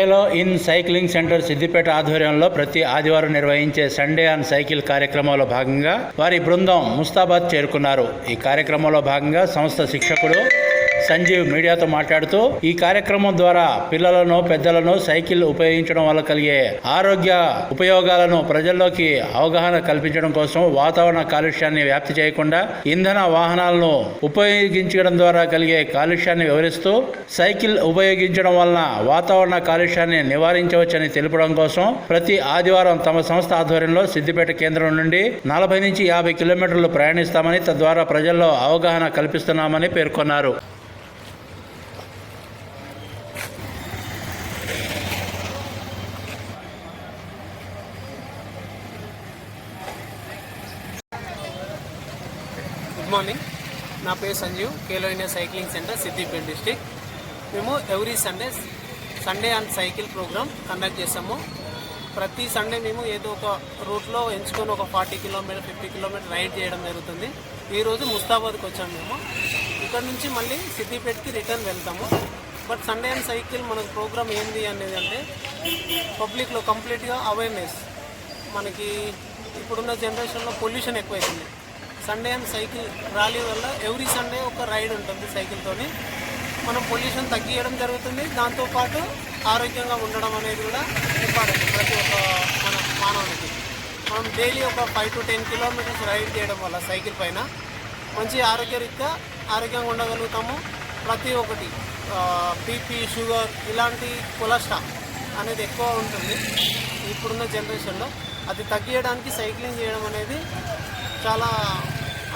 ఖేలో ఇన్ cycling centre Siddipet ఆధ్వర్యంలో ప్రతి ఆదివారం నిర్వహించే సండే ఆన్ సైకిల్ కార్యక్రమంలో భాగంగా వారి బృందం ముస్తాబాద్ చేరుకున్నారు. ఈ కార్యక్రమంలో భాగంగా సంస్థ శిక్షకుడు సంజీవ్ మీడియాతో మాట్లాడుతూ ఈ కార్యక్రమం ద్వారా పిల్లలను పెద్దలను సైకిల్ ఉపయోగించడం వల్ల కలిగే ఆరోగ్య ఉపయోగాలను ప్రజల్లోకి అవగాహన కల్పించడం కోసం వాతావరణ కాలుష్యాన్ని వ్యాప్తి చేయకుండా ఇంధన వాహనాలను ఉపయోగించడం ద్వారా కలిగే కాలుష్యాన్ని వివరిస్తూ సైకిల్ ఉపయోగించడం వలన వాతావరణ కాలుష్యాన్ని నివారించవచ్చని తెలుపడం కోసం ప్రతి ఆదివారం తమ సంస్థ ఆధ్వర్యంలో సిద్దిపేట కేంద్రం నుండి నలభై నుంచి యాభై కిలోమీటర్లు ప్రయాణిస్తామని తద్వారా ప్రజల్లో అవగాహన కల్పిస్తున్నామని పేర్కొన్నారు. గుడ్ మార్నింగ్ నా పేరు Sanjeev Khelo India cycling centre Siddipet district మేము every Sunday Sunday and cycle programme conduct చేస్తాము. ప్రతి సండే మేము ఏదో ఒక రూట్లో ఎంచుకొని ఒక forty kilometre fifty kilometre ride చేయడం జరుగుతుంది. ఈరోజు ముస్తాబాద్కి వచ్చాము మేము. ఇక్కడ నుంచి మళ్ళీ సిద్దిపేటకి రిటర్న్ వెళ్తాము. బట్ సండే అండ్ సైకిల్ మనకు ప్రోగ్రామ్ ఏంది అనేది అంటే పబ్లిక్లో కంప్లీట్గా అవేర్నెస్ మనకి ఇప్పుడున్న జనరేషన్లో పొల్యూషన్ ఎక్కువైతుంది. సండే అండ్ సైకిల్ ర్యాలీ వల్ల ఎవ్రీ సండే ఒక రైడ్ ఉంటుంది సైకిల్తోని మనం పొల్యూషన్ తగ్గియడం జరుగుతుంది. దాంతోపాటు ఆరోగ్యంగా ఉండడం అనేది కూడా ఇంపార్టెంట్ ప్రతి ఒక్క మన మానవునికి. మనం డైలీ ఒక five to ten kilometres ride చేయడం వల్ల సైకిల్ పైన మంచి ఆరోగ్యరీత్యా ఆరోగ్యంగా ఉండగలుగుతాము. ప్రతి ఒక్కటి బీపీ షుగర్ ఇలాంటి కొలెస్ట్రాల్ అనేది ఎక్కువ ఉంటుంది ఇప్పుడున్న జనరేషన్లో అది తగ్గియడానికి సైక్లింగ్ చేయడం అనేది చాలా